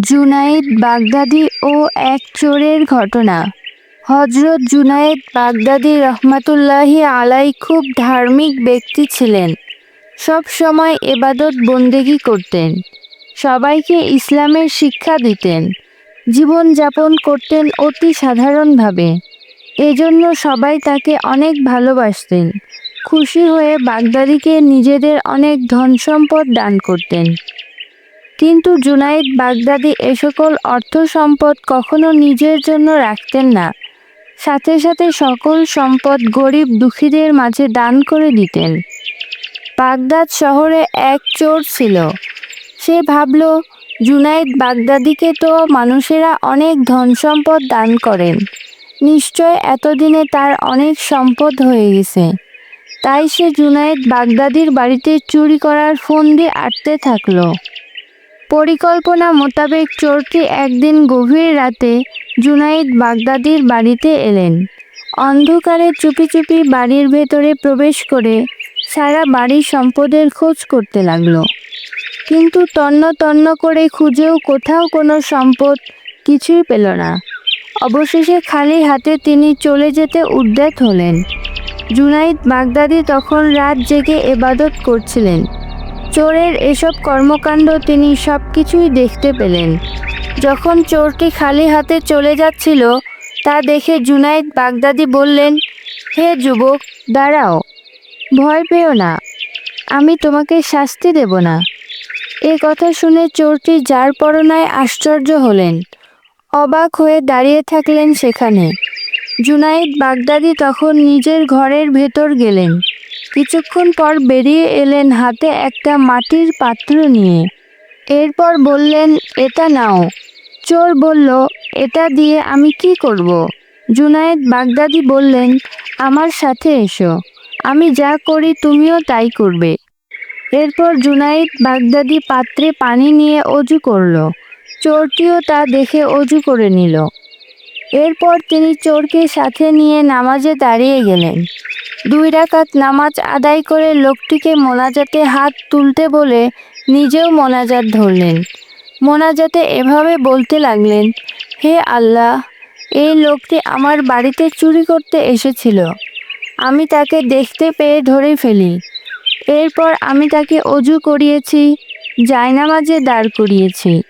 জুনাইদ বাগদাদি ও এক চোরের ঘটনা। হজরত জুনায়েদ বাগদাদি রহমাতুল্লাহি আলাই খুব ধার্মিক ব্যক্তি ছিলেন। সব সময় এবাদত বন্দেগি করতেন। সবাইকে ইসলামের শিক্ষা দিতেন। জীবন যাপন করতেন অতি সাধারণভাবে। এজন্য সবাই তাকে অনেক ভালোবাসতেন। খুশি হয়ে বাগদাদিকে নিজেদের অনেক ধন সম্পদ দান করতেন। কিন্তু জুনাইদ বাগদাদি এ সকল অর্থ সম্পদ কখনো নিজের জন্য রাখতেন না। সাথে সাথে সকল সম্পদ গরিব দুঃখীদের মাঝে দান করে দিতেন। বাগদাদ শহরে এক চোর ছিল। সে ভাবল, জুনাইদ বাগদাদিকে তো মানুষেরা অনেক ধন সম্পদ দান করেন। নিশ্চয় এতদিনে তার অনেক সম্পদ হয়ে গেছে। তাই সে জুনাইদ বাগদাদির বাড়িতে চুরি করার ফোন দিয়ে আটতে থাকল। পরিকল্পনা মোতাবেক চোরটি একদিন গভীর রাতে জুনাইদ বাগদাদির বাড়িতে এলেন। অন্ধকারে চুপি চুপি বাড়ির ভেতরে প্রবেশ করে সারা বাড়ির সম্পদের খোঁজ করতে লাগল। কিন্তু তন্ন তন্ন করে খুঁজেও কোথাও কোনো সম্পদ কিছুই পেল না। অবশেষে খালি হাতে তিনি চলে যেতে উদ্যত হলেন। জুনাইদ বাগদাদি তখন রাত জেগে এবাদত করছিলেন। চোরের এসব কর্মকাণ্ড তিনি সব কিছুই দেখতে পেলেন। যখন চোরটি খালি হাতে চলে যাচ্ছিল, তা দেখে জুনাইদ বাগদাদি বললেন, হে যুবক, দাঁড়াও, ভয় পেও না, আমি তোমাকে শাস্তি দেব না। এ কথা শুনে চোরটি যার পরনায় আশ্চর্য হলেন, অবাক হয়ে দাঁড়িয়ে থাকলেন সেখানে। জুনাইদ বাগদাদি তখন নিজের ঘরের ভেতর গেলেন। কিছুক্ষণ পর বেরিয়ে এলেন হাতে একটা মাটির পাত্র নিয়ে। এরপর বললেন, এটা নাও। চোর বলল, এটা দিয়ে আমি কি করব। জুনায়েদ বাগদাদি বললেন, আমার সাথে এসো। আমি যা করি তুমিও তাই করবে। এরপর জুনাইদ বাগদাদি পাত্রে পানি নিয়ে অজু করল। চোরটিও তা দেখে অজু করে নিল। এরপর তিনি চোরকে সাথে নিয়ে নামাজে দাঁড়িয়ে গেলেন। দুই রাকাত নামাজ আদায় করে লোকটিকে মোনাজাতে হাত তুলতে বলে নিজেও মোনাজাত ধরলেন। মোনাজাতে এভাবে বলতে লাগলেন, হে আল্লাহ, এই লোকটি আমার বাড়িতে চুরি করতে এসেছিল। আমি তাকে দেখতে পেয়ে ধরে ফেলি। এরপর আমি তাকে অজু করিয়েছি, জায়নামাজে দাঁড় করিয়েছি।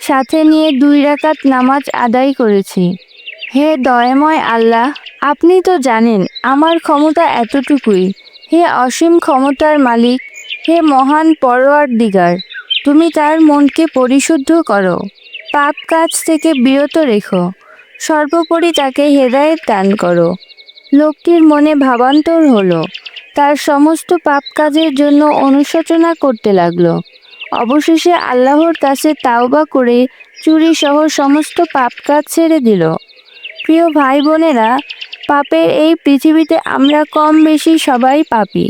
সাথে নিয়ে দুই রাকাত নামাজ আদায় করেছি। হে দয়াময় আল্লাহ আপনি তো জানেন, আমার ক্ষমতা এতটুকুই। হে অসীম ক্ষমতার মালিক, হে মহান পরোয়ার দিগার তুমি তার মনকে পরিশুদ্ধ করো, পাপ কাজ থেকে বিরত রেখো, সর্বোপরি তাকে হেদায়েত দান করো। লোকটির মনে ভাবান্তর হলো, তার সমস্ত পাপ কাজের জন্য অনুশোচনা করতে লাগল। অবশেষে আল্লাহর কাছে তাওবা করে চুরি সহ সমস্ত পাপ কাজ ছেড়ে দিল। প্রিয় ভাই বোনেরা পাপের এই পৃথিবীতে আমরা কম বেশি সবাই পাপি।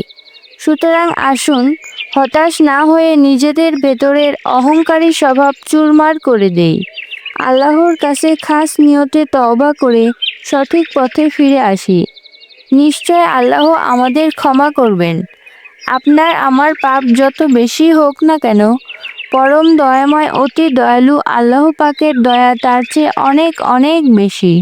সুতরাং আসুন, হতাশ না হয়ে নিজেদের ভেতরের অহংকারী স্বভাব চুরমার করে দেই। আল্লাহর কাছে খাস নিয়তে তওবা করে সঠিক পথে ফিরে আসি। নিশ্চয় আল্লাহ আমাদের ক্ষমা করবেন। আপনার আমার পাপ যত বেশি হোক না কেন, পরম দয়াময় অতি দয়ালু আল্লাহ পাকের দয়া তার চেয়ে অনেক অনেক বেশি।